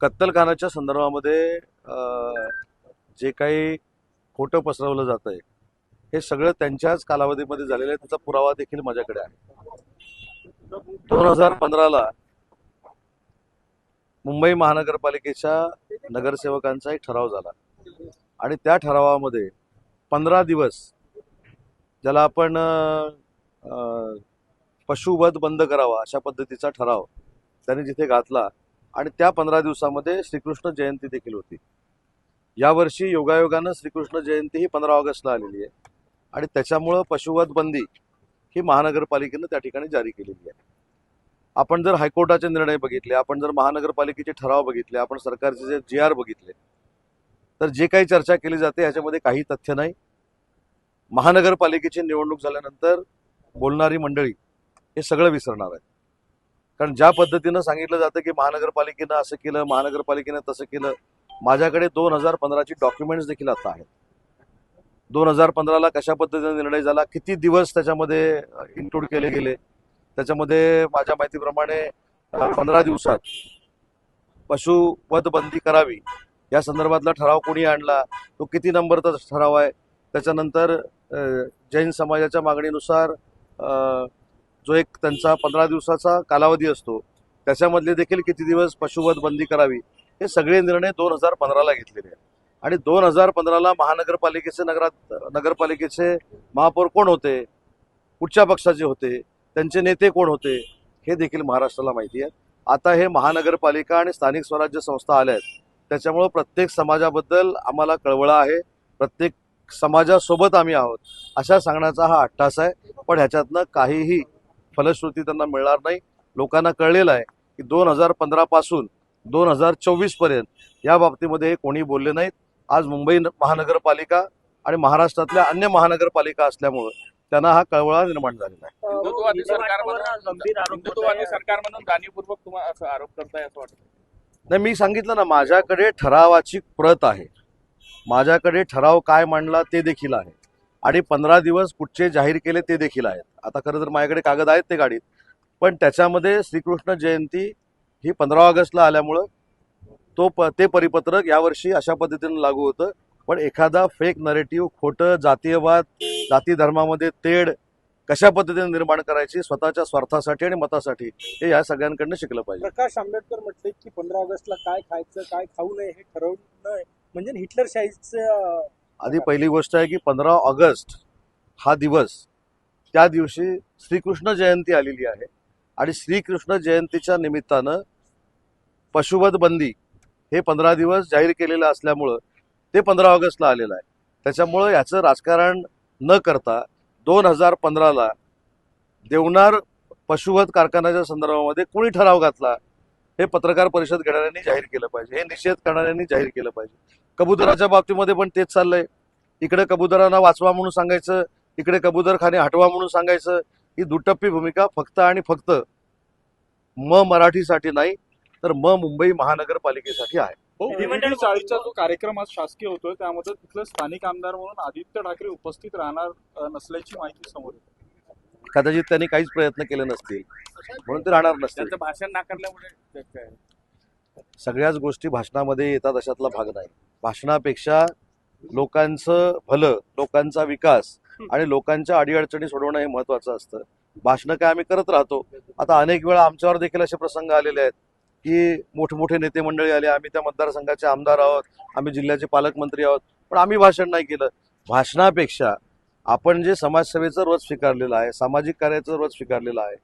कत्तलखानाच्या संदर्भामध्ये अं, जे काही खोटं पसरवलं जात आहे हे सगळं त्यांच्याच कालावधीमध्ये झालेलं आहे. त्याचा पुरावा देखील माझ्याकडे आहे. दोन हजार पंधराला मुंबई महानगरपालिकेच्या नगरसेवकांचा एक ठराव झाला. आणि त्या ठरावामध्ये पंधरा दिवस ज्याला आपण अं, पशुवध बंद करावा अशा पद्धतीचा ठराव त्यांनी जिथे घातला आणि त्या पंधरा दिवसामध्ये श्रीकृष्ण जयंती देखील होती. यावर्षी योगायोगानं श्रीकृष्ण जयंती ही पंधरा ऑगस्टला आलेली आहे. आणि त्याच्यामुळं पशुवध बंदी ही महानगरपालिकेनं त्या ठिकाणी जारी केलेली आहे. आपण जर हायकोर्टाचे निर्णय बघितले आपण जर महानगरपालिकेचे ठराव बघितले आपण सरकारचे जे जी आर बघितले तर जे काही चर्चा केली जाते ह्याच्यामध्ये काही तथ्य नाही. महानगरपालिकेची निवडणूक झाल्यानंतर बोलणारी मंडळी हे सगळं विसरणार आहे कारण ज्या पद्धतीनं सांगितलं जातं की महानगरपालिकेनं असं केलं महानगरपालिकेनं तसं केलं माझ्याकडे दोन हजार पंधराची डॉक्युमेंट्स देखील आता आहेत. दोन हजार पंधराला कशा पद्धतीने निर्णय झाला किती दिवस त्याच्यामध्ये इन्क्लूड केले गेले त्याच्यामध्ये माझ्या माहितीप्रमाणे पंधरा दिवसात पशुवध बंदी करावी या संदर्भातला ठराव कोणी आणला तो किती नंबरचा ठराव आहे त्याच्यानंतर जैन समाजाच्या मागणीनुसार जो एक त्यांचा पंधरा दिवसाचा कालावधी असतो त्याच्यामधले देखील किती दिवस पशुवध बंदी करावी हे सगळे निर्णय दोन हजार पंधराला घेतलेले आहेत. आणि दोन हजार पंधराला महानगरपालिकेचे नगरात नगरपालिकेचे महापौर कोण होते? कुठच्या पक्षाचे होते? त्यांचे नेते कोण होते? हे देखील महाराष्ट्राला माहिती आहे. आता हे महानगरपालिका आणि स्थानिक स्वराज्य संस्था आल्या आहेत. त्याच्यामुळं प्रत्येक समाजाबद्दल आम्हाला कळवळा आहे. प्रत्येक समाजासोबत आम्ही आहोत. अशा सांगण्याचा हा अट्टास आहे. पण ह्याच्यातनं काहीही फलश्रुती त्यांना मिळणार नाही. लोकांना कळलेलं आहे की दोन हजार पंधरापासून दोन हजार चोवीसपर्यंत या बाबतीमध्ये कोणी बोलले नाहीत. आज मुंबई महानगरपालिका आणि महाराष्ट्रातल्या अन्य महानगरपालिका असल्यामुळं त्यांना हा कळवळा निर्माण झालेला आहे. हिंदुत्ववादी विजय वाटवावर सरकारमधून गंभीर आरोप हिंदुत्ववादी होत आहे. सरकारमधून जाणीवपूर्वक तुम्हाला असं आरोप करताय असं वाटतं नाही मी सांगितलं ना माझ्याकडे ठरावाची प्रत आहे. माझ्याकडे ठराव काय मांडला ते देखील आहे. आणि पंधरा दिवस कुठचे जाहीर केले ते देखील आहेत. आता खरं तर माझ्याकडे कागद आहेत ते गाडीत. पण त्याच्यामध्ये श्रीकृष्ण जयंती ही पंधरा ऑगस्टला आल्यामुळं तो प ते परिपत्रक यावर्षी अशा पद्धतीनं लागू होतं. पण एखादा फेक नरेटिव्ह खोटं जातीयवाद जाती धर्मामध्ये तेढ कशा पद्धतीने निर्माण करायची स्वतःच्या स्वार्थासाठी आणि मतासाठी हे या सगळ्यांकडनं शिकलं पाहिजे. प्रकाश आंबेडकर म्हटले की पंधरा ऑगस्टला काय खायचं काय खाऊ नये हे ठरवणं म्हणजे हिटलरशाहीचं आधी पहिली गोष्ट आहे की पंधरा ऑगस्ट हा दिवस त्या दिवशी श्रीकृष्ण जयंती आलेली आहे. आणि श्रीकृष्ण जयंतीच्या निमित्तानं पशुवध बंदी हे पंधरा दिवस जाहीर केलेलं असल्यामुळं ते पंधरा ऑगस्टला आलेलं आहे. त्याच्यामुळं याचं राजकारण न करता दोन हजार पंधराला देवनार पशुवध कारखान्याच्या संदर्भामध्ये कोणी ठराव घातला हे पत्रकार परिषद घेणाऱ्यांनी जाहीर केलं पाहिजे. हे निषेध करणाऱ्यांनी जाहीर केलं पाहिजे. कबुतराच्या बाबतीमध्ये पण तेच चाललंय. इकडे कबुतरांना वाचवा म्हणून सांगायचं इकडे कबुतरखाने हटवा म्हणून सांगायचं ही दुटप्पी भूमिका फक्त आणि फक्त म मराठीसाठी नाही तर म मुंबई महानगरपालिकेसाठी आहे. हो चाळीसचा जो कार्यक्रम आज शासकीय होतोय त्यामध्ये तिथलं स्थानिक आमदार म्हणून आदित्य ठाकरे उपस्थित राहणार नसल्याची माहिती समोर येते. कदाचित त्यांनी काहीच प्रयत्न केले नसतील म्हणून ते राहणार नसतील. त्यांचं भाषण नाकारल्यामुळे. सगळ्याच गोष्टी भाषणामध्ये येतात अशातला भाग नाही. भाषणापेक्षा लोकांचं भलं लोकांचा विकास आणि लोकांच्या अडीअडचणी सोडवणं हे महत्वाचं असतं. भाषणं काय आम्ही करत राहतो. आता अनेक वेळा आमच्यावर देखील असे प्रसंग आलेले आहेत की मोठमोठे नेते मंडळी आले आम्ही त्या मतदारसंघाचे आमदार आहोत आम्ही जिल्ह्याचे पालकमंत्री आहोत पण आम्ही भाषण नाही केलं. भाषणापेक्षा आपण जे समाजसेवेचं रोज स्वीकारलेलं आहे सामाजिक कार्याचं रोज स्वीकारलेलं आहे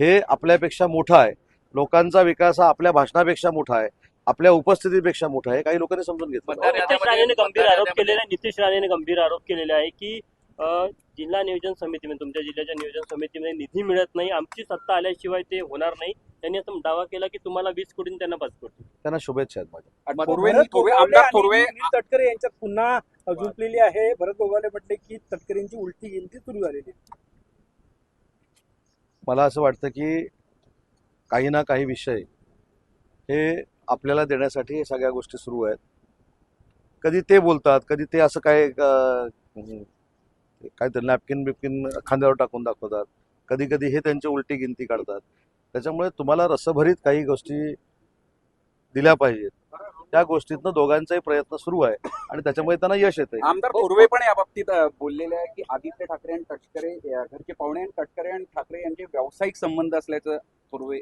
हे आपल्यापेक्षा मोठं आहे. लोकांचा विकास हा आपल्या भाषणापेक्षा मोठा आहे आपल्या उपस्थितीपेक्षा मोठा आहे. काही लोकांनी समजून घेतलं. मतदार नितेश राणेने गंभीर आरोप केलेला आहे नितेश राणेने गंभीर आरोप केलेला आहे की जिल्हा नियोजन समितीमध्ये तुमच्या जिल्ह्याच्या नियोजन समितीमध्ये निधी मिळत नाही आमची सत्ता आल्याशिवाय ते होणार नाही. त्यांनी असं दावा केला की तुम्हाला वीस कोटी त्यांना पाच कोटी त्यांना शुभेच्छा आहेत माझ्या. भरत गोगावले आणि तटकरे यांच्यात पुन्हा जुंपलेली आहे. भरत गोगावले म्हटले की तटकरेंची उलटी गिनती सुरू झालेली. आहे. मला असं वाटतं की काही ना काही विषय हे आपल्याला देण्यासाठी हे सगळ्या गोष्टी सुरू आहेत. कधी ते बोलतात कधी ते असं काय अं, काय ते नॅपकिन बिपकिन खांद्यावर टाकून दाखवतात. कधी कधी हे त्यांची उलटी गिनती काढतात. त्याच्यामुळे तुम्हाला रसभरीत काही गोष्टी दिल्या पाहिजेत. त्या गोष्टीतनं दोघांचाही प्रयत्न सुरू आहे आणि त्याच्यामुळे त्यांना यश येते आमदार थोरवे पण या बाबतीत बोललेले आहे की आदित्य ठाकरे आणि तटकरे घरचे पाहुणे आणि तटकरे आणि ठाकरे यांचे व्यावसायिक संबंध असल्याचं थोरवे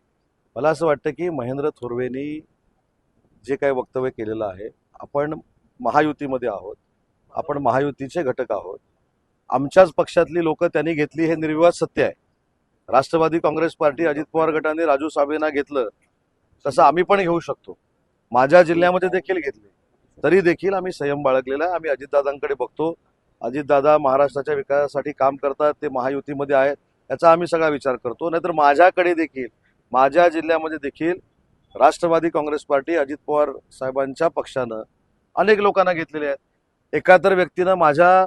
मला असं वाटतं की महेंद्र थोरवेनी जे काही वक्तव्य केलेलं आहे आपण महायुतीमध्ये आहोत. आपण महायुतीचे घटक आहोत. आमच्याच पक्षातली लोक त्यांनी घेतली हे निर्विवाद सत्य आहे. राष्ट्रवादी काँग्रेस पार्टी अजित पवार गटाने राजू साबेंना घेतलं तसं आम्ही पण घेऊ शकतो. माझ्या जिल्ह्यामध्ये देखील घेतले. तरी देखील आम्ही संयम बाळगलेला आहे. आम्ही अजितदादांकडे बघतो. अजितदादा महाराष्ट्राच्या विकासासाठी काम करतात ते महायुतीमध्ये आहेत याचा आम्ही सगळा विचार करतो. नाहीतर माझ्याकडे देखील माझ्या जिल्ह्यामध्ये देखील राष्ट्रवादी काँग्रेस पार्टी अजित पवार साहेबांच्या पक्षानं अनेक लोकांना घेतलेले आहेत एकाहत्तर व्यक्तीनं माझ्या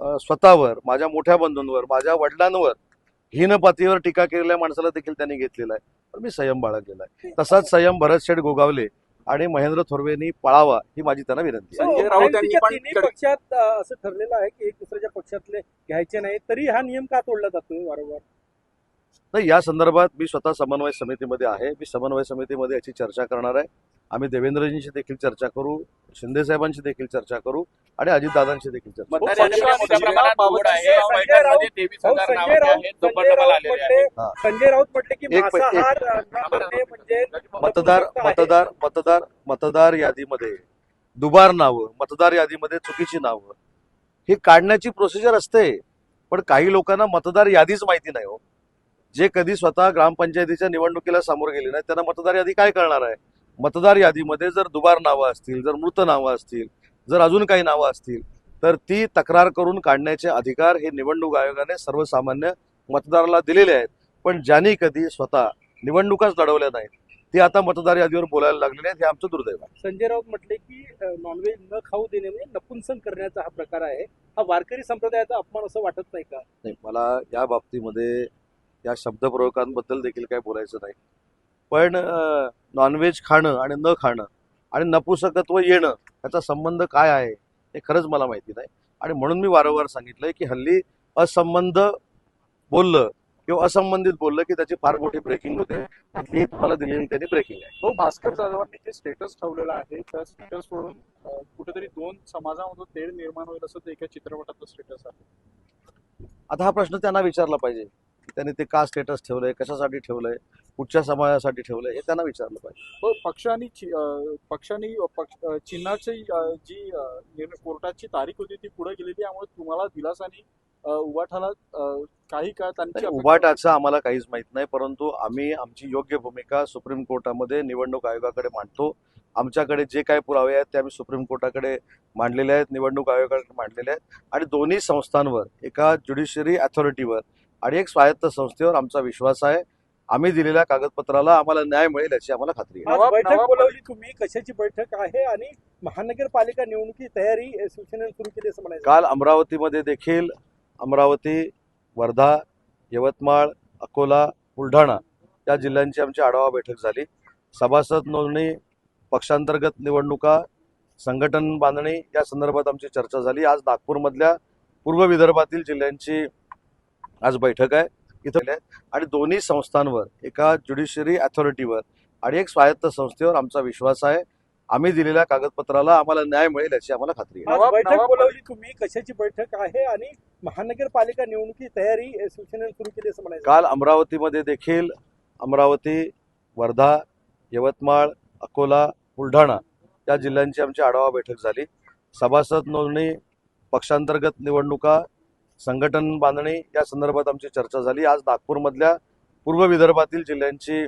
स्वतःवर माझ्या मोठ्या बंधूंवर माझ्या वडिलांवर हीन पातळीवर टीका केलेल्या माणसाला देखील त्यांनी घेतलेला आहे. पण मी संयम बाळगलेला आहे. तसाच संयम भरत शेठ गोगावले आणि महेंद्र थोरवेंनी पाळावा ही माझी त्यांना विनंती आहे. संजय राऊत यांनी पण तिन्ही पक्षात असं ठरलेलं आहे की एक दुसऱ्याच्या पक्षातले घ्यायचे नाही तरी हा नियम का तोडला जातोय वारंवार? नाही या संदर्भात मी स्वतः समन्वय समितीमध्ये आहे. मी समन्वय समितीमध्ये याची चर्चा करणार आहे. आम्ही देवेंद्रजींशी देखील चर्चा करू शिंदे साहेबांशी देखील चर्चा करू आणि अजितदादांशी देखील चर्चा करू. मतदार आहेत. हा. म्हणजे आहे. मतदार मतदार मतदार यादीमध्ये दुबार नावं मतदार यादीमध्ये चुकीची नावं. ही काढण्याची प्रोसिजर असते. पण काही लोकांना मतदार यादीच माहिती नाही हो. जे कधी स्वतः ग्रामपंचायतीच्या निवडणुकीला सामोरं गेले नाही त्यांना मतदार यादी काय करणार आहे? मतदार यादीमध्ये जर दुबार नावं असतील जर मृत नावं असतील जर अजून काही नावं असतील तर ती तक्रार करून काढण्याचे अधिकार हे निवडणूक आयोगाने सर्वसामान्य मतदाराला दिलेले आहेत. पण ज्यांनी कधी स्वतः निवडणुकाच लढवल्या नाहीत ते आता मतदार यादीवर बोलायला लागलेले आहेत हे आमचं दुर्दैव आहे. संजय राऊत म्हटले की नॉनव्हेज न खाऊ देणे म्हणजे नपुंसक करण्याचा हा प्रकार आहे. हा वारकरी संप्रदायाचा अपमान असं वाटत नाही का? नाही मला या बाबतीमध्ये या शब्दप्रयोगांबद्दल देखील काही बोलायचं नाही. पण नॉनव्हेज खाणं आणि न खाणं आणि नपुसकत्व येणं याचा संबंध काय आहे हे खरंच मला माहिती नाही. आणि म्हणून मी वारंवार सांगितलंय की हल्ली असंबंध बोललं किंवा असंबंधित बोललं की त्याची फार मोठी ब्रेकिंग होते. ती तुम्हाला दिलेली त्यांनी ब्रेकिंग आहे. हो भास्कर जाधवांनी जे स्टेटस ठेवलेलं आहे त्या स्टेटस वरून कुठेतरी दोन समाजामधून तेढ निर्माण होईल असं ते एका चित्रपटाचं स्टेटस आहे. आता हा प्रश्न त्यांना विचारला पाहिजे. की त्यांनी ते का स्टेटस ठेवलंय कशासाठी ठेवलंय कुठच्या समाजासाठी ठेवलंय हे त्यांना विचारलं पाहिजे. हो पक्षाने पक्षाने पक्ष- चिन्हाची जी कोर्टाची तारीख होती ती पुढे गेली त्यामुळे तुम्हाला दिलासाने उभाठाला काही काळ त्यांची अपेक्षा उभाटाचं आम्हाला काहीच माहीत नाही परंतु आम्ही आमची योग्य भूमिका सुप्रीम कोर्टामध्ये निवडणूक आयोगाकडे मांडतो. आमच्याकडे जे काही पुरावे आहेत ते आम्ही सुप्रीम कोर्टाकडे मांडलेले आहेत निवडणूक आयोगाकडे मांडलेले आहेत. आणि दोन्ही संस्थांवर एका ज्युडिशरी अथॉरिटीवर आणि एक स्वायत्त संस्थेवर आमचा विश्वास आहे. आम्ही दिलेल्या कागदपत्राला आम्हाला न्याय मिळेल याची आम्हाला खात्री आहे. बैठक बोलावली तुम्ही कशाची बैठक आहे आणि महानगरपालिका निवडणुकी तयारी शिवसेनेने सुरू केली असं म्हणायचं. काल अमरावतीमध्ये देखील अमरावती वर्धा यवतमाळ अकोला बुलढाणा या जिल्ह्यांची आमची आढावा बैठक झाली. सभासद नोंदणी पक्षांतर्गत निवडणुका संघटन बांधणी या संदर्भात आमची चर्चा झाली. आज नागपूरमधल्या पूर्व विदर्भातील जिल्ह्यांची आज बैठक आहे. इथं आहे. आणि दोन्ही संस्थांवर एका ज्युडिशरी अथॉरिटीवर आणि एक स्वायत्त संस्थेवर आमचा विश्वास आहे. आम्ही दिलेल्या कागदपत्राला आम्हाला न्याय मिळेल याची आम्हाला खात्री आहे. बैठक बोलावली तुम्ही कशाची बैठक आहे आणि महानगरपालिका निवडणुकी तयारी शिवसेनेने सुरू केली असं म्हणायचं. काल अमरावतीमध्ये देखील अमरावती वर्धा यवतमाळ अकोला बुलढाणा या जिल्ह्यांची आमची आढावा बैठक झाली. सभासद नोंदणी पक्षांतर्गत निवडणुका संघटन बांधणी या संदर्भात आमची चर्चा झाली. आज नागपूरमधल्या पूर्व विदर्भातील जिल्ह्यांची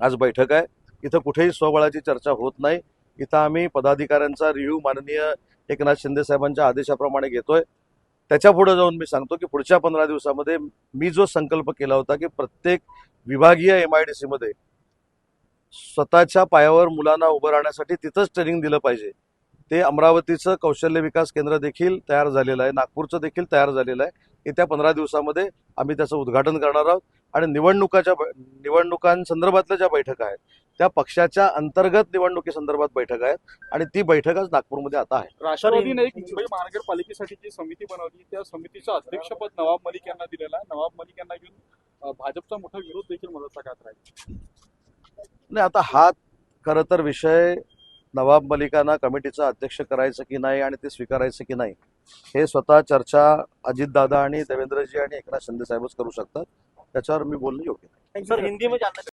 आज बैठक आहे. इथं कुठेही स्वबळाची चर्चा होत नाही. इथं आम्ही पदाधिकाऱ्यांचा रिव्ह्यू माननीय एकनाथ शिंदे साहेबांच्या आदेशाप्रमाणे घेतोय. त्याच्या पुढे जाऊन मी सांगतो की पुढच्या पंधरा दिवसामध्ये मी जो संकल्प केला होता की प्रत्येक विभागीय एम आय डी सीमध्ये स्वतःच्या पायावर मुलांना उभं राहण्यासाठी तिथंच ट्रेनिंग दिलं पाहिजे. ते अमरावतीचं कौशल्य विकास केंद्र देखील तयार झालेलं आहे. नागपूरचं देखील तयार झालेलं आहे. येत्या पंधरा दिवसामध्ये आम्ही त्याचं उद्घाटन करणार आहोत. आणि निवडणुकाच्या निवडणुकांसंदर्भातल्या ज्या बैठका आहेत त्या पक्षाच्या अंतर्गत निवडणुकीसंदर्भात बैठक आहेत. आणि ती बैठक आज नागपूरमध्ये आता आहे. राष्ट्रवादीने एक मुंबई महानगरपालिकेसाठी जी समिती बनवली त्या समितीचं अध्यक्षपद नवाब मलिक यांना दिलेलं आहे. नवाब मलिक यांना घेऊन भाजपचा मोठा विरोध देखील मदत कात राहील. नाही आता हा खरं तर विषय नवाब मलिकांना कमिटीचं अध्यक्ष करायचं की नाही आणि ते स्वीकारायचं की नाही हे स्वतः चर्चा अजितदादा आणि देवेंद्रजी आणि एकनाथ शिंदे साहेबच करू शकतात त्याच्यावर मी बोलणं योग्य नाही. सर हिंदी में जानना